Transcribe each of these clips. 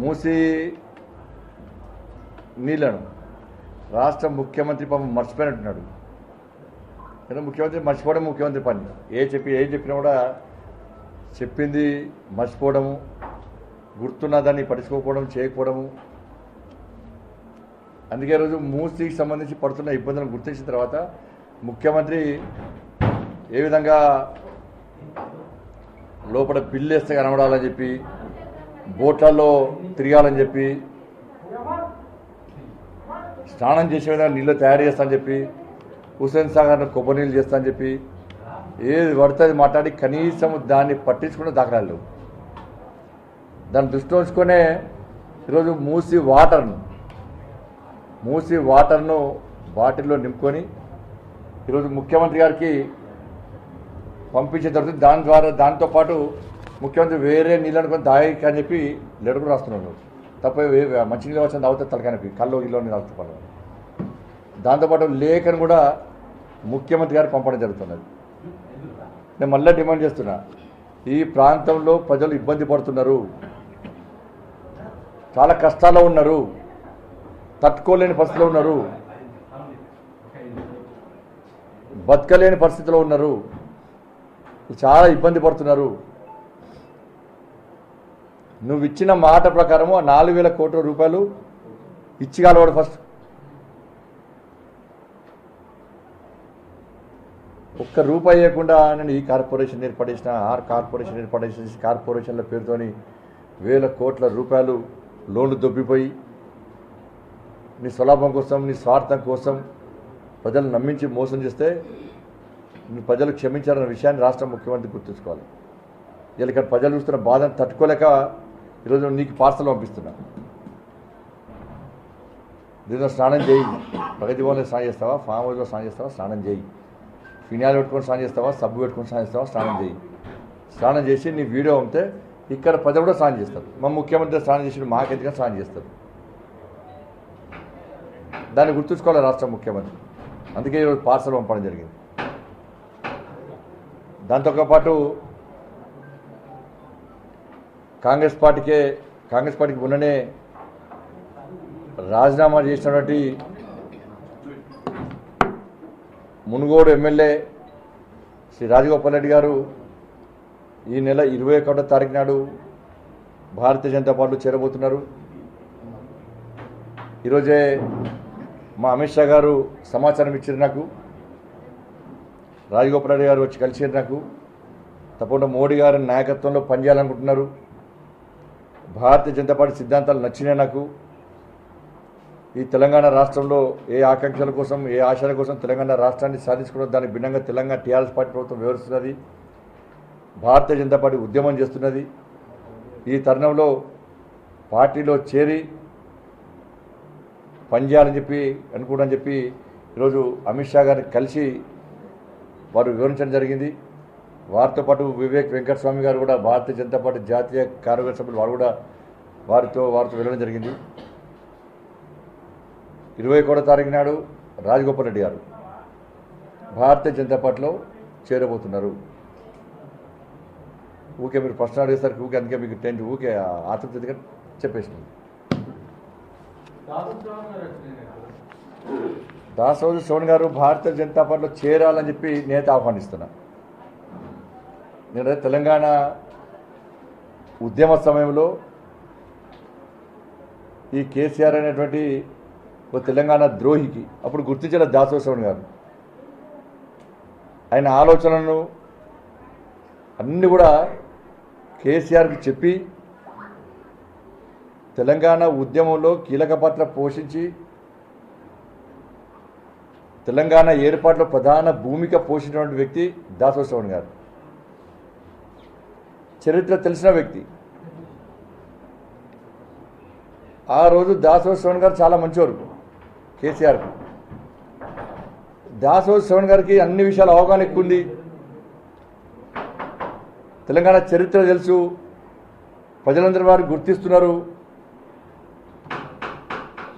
మూసి నీళ్ళను రాష్ట్ర ముఖ్యమంత్రి పాపం మర్చిపోయినట్టున్నాడు. కానీ ముఖ్యమంత్రి మర్చిపోవడం ముఖ్యమంత్రి పని. ఏ చెప్పి ఏం చెప్పినా కూడా చెప్పింది మర్చిపోవడము గుర్తున్న దాన్ని పట్టించుకోకపోవడం చేయకపోవడము. అందుకే రోజు మూసీకి సంబంధించి పడుతున్న ఇబ్బందులను గుర్తించిన తర్వాత ముఖ్యమంత్రి ఏ విధంగా లోపల బిల్లు వేస్తే కనబడాలని చెప్పి బోట్లలో తిరగాలని చెప్పి స్నానం చేసే విధంగా నీళ్ళు తయారు చేస్తానని చెప్పి హుసేన్ సాగర్ను కొబ్బరి నీళ్ళు చేస్తానని చెప్పి ఏది పడుతుంది మాట్లాడి కనీసం దాన్ని పట్టించుకునే దాఖలాలు దాన్ని దృష్టిలో ఉంచుకొనే ఈరోజు మూసి వాటర్ను మూసి వాటర్ను బాటిల్లో నింపుకొని ఈరోజు ముఖ్యమంత్రి గారికి పంపించే తర్వాత దాని ద్వారా దాంతో పాటు ముఖ్యమంత్రి వేరే నీళ్ళు అనుకుని దాయికి అని చెప్పి లెటర్ కూడా రాస్తున్నాడు తప్ప వే- వే- మంచినీళ్ళు వచ్చిన తాగితే తలకానపి కళ్ళు ఇల్లు తాగుతాడు దాంతోపాటు లేఖను కూడా ముఖ్యమంత్రి గారు పంపడం జరుగుతున్నది. నేను మళ్ళీ డిమాండ్ చేస్తున్నా ఈ ప్రాంతంలో ప్రజలు ఇబ్బంది పడుతున్నారు. చాలా కష్టాల్లో ఉన్నారు. తట్టుకోలేని పరిస్థితిలో ఉన్నారు. బతకలేని పరిస్థితిలో ఉన్నారు. చాలా ఇబ్బంది పడుతున్నారు. నువ్వు ఇచ్చిన మాట ప్రకారము నాలుగు వేల కోట్ల రూపాయలు ఇచ్చిగలవాడు ఫస్ట్ ఒక్క రూపాయి ఇవ్వకుండా నేను ఈ కార్పొరేషన్ ఏర్పడేసిన ఆర్ కార్పొరేషన్ ఏర్పడేసిన కార్పొరేషన్ల పేరుతోని వేల కోట్ల రూపాయలు లోన్లు దొబ్బిపోయి నీ స్వలాభం కోసం నీ స్వార్థం కోసం ప్రజలు నమ్మించి మోసం చేస్తే నువ్వు ప్రజలు క్షమించారన్న విషయాన్ని రాష్ట్ర ముఖ్యమంత్రి గుర్తుంచుకోవాలి వీళ్ళకి ప్రజలు చూస్తున్న బాధను తట్టుకోలేక ఈరోజు నీకు పార్సల్ పంపిస్తున్నా. దీంతో స్నానం చేయి. ప్రగతి భవన్లో స్నానం చేస్తావా? ఫామ్ హౌస్లో స్నానం చేస్తావా? స్నానం చేయి. ఫినాయిల్ పెట్టుకొని స్నానం చేస్తావా? సబ్బు పెట్టుకొని స్నానం చేస్తావా? స్నానం చేయి. స్నానం చేసి నీ వీడియో ఉంటే ఇక్కడ ప్రజలు కూడా స్నానం చేస్తారు. మా ముఖ్యమంత్రి స్నానం చేసి మాకెందుకని స్నానం చేస్తారు. దాన్ని గుర్తుంచుకోవాలి రాష్ట్ర ముఖ్యమంత్రి. అందుకే ఈరోజు పార్సల్ పంపడం జరిగింది. దాంతో పాటు కాంగ్రెస్ పార్టీకే కాంగ్రెస్ పార్టీకి ఉన్ననే రాజీనామా చేసినటువంటి మునుగోడు ఎమ్మెల్యే శ్రీ రాజగోపాల్ రెడ్డి గారు ఈ నెల ఇరవై ఒకటో తారీఖు నాడు భారతీయ జనతా పార్టీలో చేరబోతున్నారు. ఈరోజే మా అమిత్ షా గారు సమాచారం ఇచ్చారు నాకు. రాజగోపాల్ రెడ్డి గారు వచ్చి కలిసారు నాకు. తప్పకుండా మోడీ గారి నాయకత్వంలో పనిచేయాలనుకుంటున్నారు. భారతీయ జనతా పార్టీ సిద్ధాంతాలు నచ్చినాయి నాకు. ఈ తెలంగాణ రాష్ట్రంలో ఏ ఆకాంక్షల కోసం ఏ ఆశల కోసం తెలంగాణ రాష్ట్రాన్ని సాధించుకోవడం దానికి భిన్నంగా తెలంగాణ టీఆర్ఎస్ పార్టీ ప్రభుత్వం వివరిస్తున్నది భారతీయ జనతా పార్టీ ఉద్యమం చేస్తున్నది. ఈ తరుణంలో పార్టీలో చేరి పనిచేయాలని చెప్పి అనుకోవడం చెప్పి ఈరోజు అమిత్ షా గారిని కలిసి వారు వివరించడం జరిగింది. వారితో పాటు వివేక్ వెంకటస్వామి గారు కూడా భారతీయ జనతా పార్టీ జాతీయ కార్యవర్గ సభ్యులు వారు కూడా వారితో వారితో వెళ్ళడం జరిగింది. ఇరవై ఒకటో తారీఖు నాడు రాజగోపాల్ రెడ్డి గారు భారతీయ జనతా పార్టీలో చేరబోతున్నారు. ఊకే మీరు ప్రశ్న అడిగేసరికి ఊకే అందుకే మీకు టెన్త్ ఊకే ఆతృతగా చెప్పేసింది. దాసోజు సోన్ గారు భారతీయ జనతా పార్టీలో చేరాలని చెప్పి నేత ఆహ్వానిస్తున్నా నేను తెలంగాణ ఉద్యమ సమయంలో ఈ కేసీఆర్ అనేటువంటి ఒక తెలంగాణ ద్రోహికి అప్పుడు గుర్తించిన దాసోత్సవన్ గారు. ఆయన ఆలోచనలను అన్నీ కూడా కేసీఆర్కి చెప్పి తెలంగాణ ఉద్యమంలో కీలక పాత్ర పోషించి తెలంగాణ ఏర్పాటులో ప్రధాన భూమిక పోషించినటువంటి వ్యక్తి దాసోత్సవన్ గారు. చరిత్ర తెలిసిన వ్యక్తి. ఆ రోజు దాసోత్సవన్ గారు చాలా మంచివారు. కేసీఆర్కు దాసోత్సవన్ గారికి అన్ని విషయాలు అవగాహన ఎక్కువ ఉంది. తెలంగాణ చరిత్ర తెలుసు. ప్రజలందరూ వారు గుర్తిస్తున్నారు.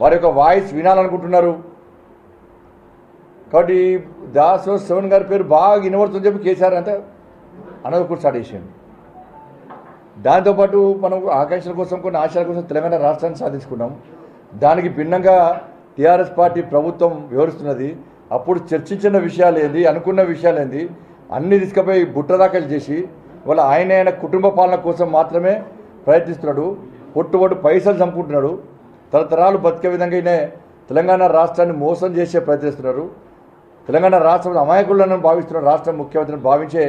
వారి యొక్క వాయిస్ వినాలనుకుంటున్నారు. కాబట్టి దాసోత్సవన్ గారి పేరు బాగా వినబడుతుందని చెప్పి కేసీఆర్ అంతా అనదకూరు స్టార్ట్ విషయం. దాంతోపాటు మనం ఆకాంక్షల కోసం కొన్ని ఆశల కోసం తెలంగాణ రాష్ట్రాన్ని సాధించుకున్నాం. దానికి భిన్నంగా టీఆర్ఎస్ పార్టీ ప్రభుత్వం వివరిస్తున్నది అప్పుడు చర్చించిన విషయాలు ఏంది అనుకున్న విషయాలు ఏంది అన్ని తీసుకుపోయి బుట్టదాఖలు చేసి వాళ్ళ ఆయన ఆయన కుటుంబ పాలన కోసం మాత్రమే ప్రయత్నిస్తున్నాడు. పొట్టుబొట్టు పైసలు చంపుకుంటున్నాడు. తరతరాలు బతికే విధంగా తెలంగాణ రాష్ట్రాన్ని మోసం చేసే ప్రయత్నిస్తున్నారు. తెలంగాణ రాష్ట్రంలో అమాయకులను భావిస్తున్న రాష్ట్ర ముఖ్యమంత్రిని భావించే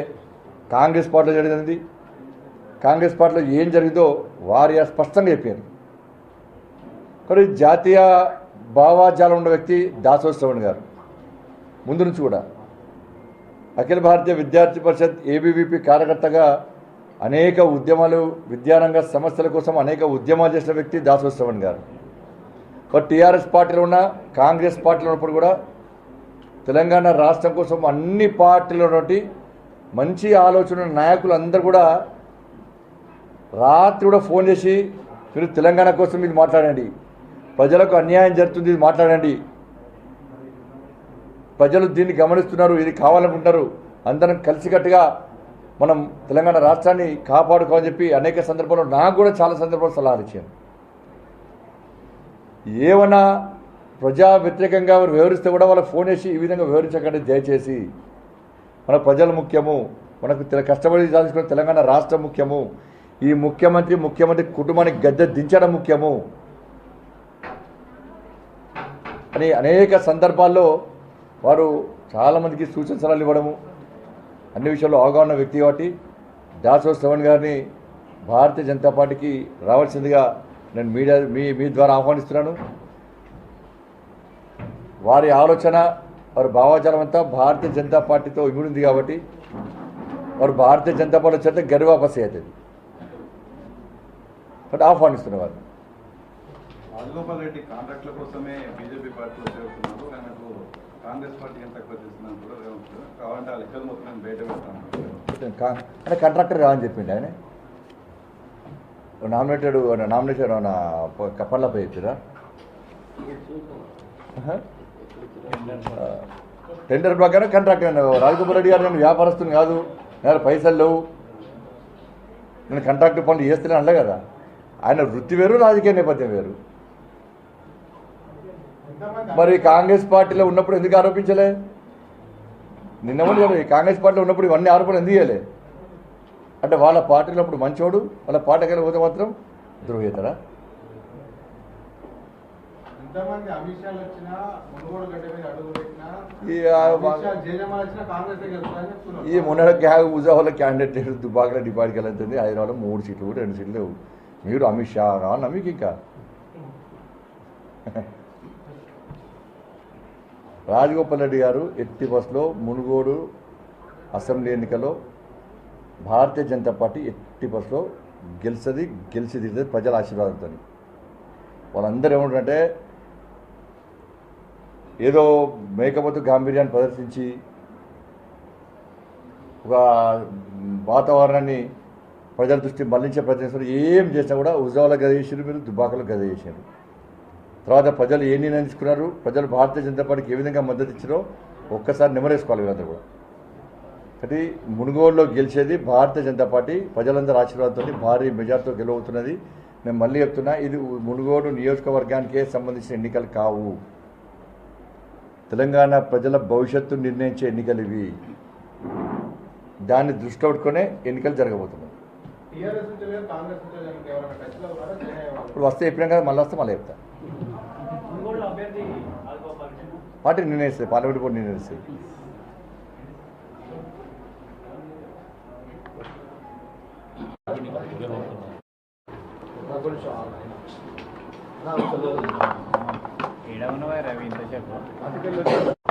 కాంగ్రెస్ పార్టీలో జరిగింది. కాంగ్రెస్ పార్టీలో ఏం జరిగిందో వారి స్పష్టంగా చెప్పారు. కానీ జాతీయ భావాజాలం ఉన్న వ్యక్తి దాసోత్ గారు. ముందు నుంచి కూడా. అఖిల భారతీయ విద్యార్థి పరిషత్ ఏబీవీపీ కార్యకర్తగా అనేక ఉద్యమాలు విద్యారంగ సమస్యల కోసం అనేక ఉద్యమాలు చేసిన వ్యక్తి దాసోత్ గారు. ఒక టీఆర్ఎస్ పార్టీలో ఉన్న కాంగ్రెస్ పార్టీలో ఉన్నప్పుడు కూడా తెలంగాణ రాష్ట్రం కోసం అన్ని పార్టీల మంచి ఆలోచన నాయకులు అందరూ కూడా రాత్రి కూడా ఫోన్ చేసి మీరు తెలంగాణ కోసం ఇది మాట్లాడండి. ప్రజలకు అన్యాయం జరుగుతుంది ఇది మాట్లాడండి. ప్రజలు దీన్ని గమనిస్తున్నారు ఇది కావాలనుకుంటున్నారు. అందరం కలిసికట్టుగా మనం తెలంగాణ రాష్ట్రాన్ని కాపాడుకోమని చెప్పి అనేక సందర్భాల్లో నాకు కూడా చాలా సందర్భాలు సలహాలు ఇచ్చాను ఏమన్నా ప్రజా వ్యతిరేకంగా వివరిస్తే కూడా వాళ్ళు ఫోన్ చేసి ఈ విధంగా వివరించకండి దయచేసి. మన ప్రజలు ముఖ్యము మనకు తెల- కష్టపడి సాధించుకున్న తెలంగాణ రాష్ట్రం ముఖ్యము. ఈ ముఖ్యమంత్రి ముఖ్యమంత్రి కుటుంబానికి గద్దె దించడం ముఖ్యము. అని అనేక సందర్భాల్లో వారు చాలామందికి సూచన సలహాలు ఇవ్వడము అన్ని విషయాల్లో అవగాహన వ్యక్తి కాబట్టి దాసో శ్రవణ్ గారిని భారతీయ జనతా పార్టీకి రావాల్సిందిగా నేను మీడియా మీ మీ ద్వారా ఆహ్వానిస్తున్నాను. వారి ఆలోచన వారి భావాచారం అంతా భారతీయ జనతా పార్టీతో ఇమిడింది కాబట్టి వారు భారతీయ జనతా పార్టీ చేత గర్వాపసి అవుతుంది బట్ ఆహ్వానిస్తున్నారు వారు రాజగోపాల్ రెడ్డి కాంట్రాక్ట్ల కోసమే బీజేపీ పార్టీలో చేరుతున్నారు ఆయనకు కాంగ్రెస్ పార్టీ ఎంత తక్కువ చేస్తున్నాను కూడా రేవంత్ కావాలంటే ఆ లెక్కలు మొత్తం నేను బయట పెడతాను. కా- అంటే కాంట్రాక్టర్ కాదని చెప్పిండు ఆయన. నామినేటెడ్ నామినేషన్ కప్పర్లపై చెప్పిరా టెండర్ ప్రకారం కాంట్రాక్టర్ రాజగోపాల్ రెడ్డి గారు నేను వ్యాపారస్తుని కాదు. నేను పైసలు లేవు. నేను కాంట్రాక్టర్ పనులు చేస్తేనే అనలే కదా. ఆయన వృత్తి వేరు రాజకీయ నేపథ్యం వేరు. మరి కాంగ్రెస్ పార్టీలో ఉన్నప్పుడు ఎందుకు ఆరోపించలే? నిన్న కాంగ్రెస్ పార్టీలో ఉన్నప్పుడు ఇవన్నీ ఆరోపణలు ఎందుకు చేయలే? అంటే వాళ్ళ పార్టీలో ఉన్నప్పుడు మంచోడు వాళ్ళ పార్టీకి పోతే మాత్రం పెట్టినా ఈ ఆ వా- అమిత్ షా జయజమాలు వచ్చినా కాంగ్రెస్ గెలుస్తుందని చెప్తున్నారు. ఈ మొన్న క్యాగ్ ఉజావాల క్యాండిడేట్ దుబాకలో డిపాజిట్కి వెళ్తుంది హైదరాబాద్లో మూడు సీట్లు కూడా రెండు సీట్లు మీరు అమిత్ షా రాను మీకు ఇంకా రాజగోపాల్ రెడ్డి గారు ఎట్టి బస్సులో మునుగోడు అసెంబ్లీ ఎన్నికలో భారతీయ జనతా పార్టీ ఎట్టి బస్సులో గెలిచది గెలిచి తీరుతుంది ప్రజల ఆశీర్వాదంతో వాళ్ళందరూ ఏమంటారంటే ఏదో మేకపోతు గాంభీర్యాన్ని ప్రదర్శించి ఒక వాతావరణాన్ని ప్రజల దృష్టి మళ్ళించే ప్రయత్నిస్తారు ఏం చేసినా కూడా ఉజ్జాల గద చేసారు మీరు దుబాకలో గద చేశారు తర్వాత ప్రజలు ఏ నిర్ణయం తీసుకున్నారు? ప్రజలు భారతీయ జనతా పార్టీకి ఏ విధంగా మద్దతు ఇచ్చారో ఒక్కసారి నిమరేసుకోవాలి వీళ్ళందరూ కూడా. కాబట్టి మునుగోడులో గెలిచేది భారతీయ జనతా పార్టీ ప్రజలందరూ ఆశీర్వాదంతో భారీ మెజార్టీతో గెలవుతున్నది నేను మళ్ళీ చెప్తున్నా ఇది మునుగోడు నియోజకవర్గానికే సంబంధించిన ఎన్నికలు కావు. తెలంగాణ ప్రజల భవిష్యత్తు నిర్ణయించే ఎన్నికలు ఇవి. దాన్ని దృష్టిలో పెట్టుకునే ఎన్నికలు జరగబోతున్నాయి. ఇప్పుడు వస్తే చెప్పినా కదా మళ్ళీ వస్తే మళ్ళీ చెప్తా. పార్టీ నిర్ణయిస్తుంది పార్లమెంట్ బోర్డు నిర్ణయిస్తుంది. రవి? ఇంతసేపు. ఇంత లేదు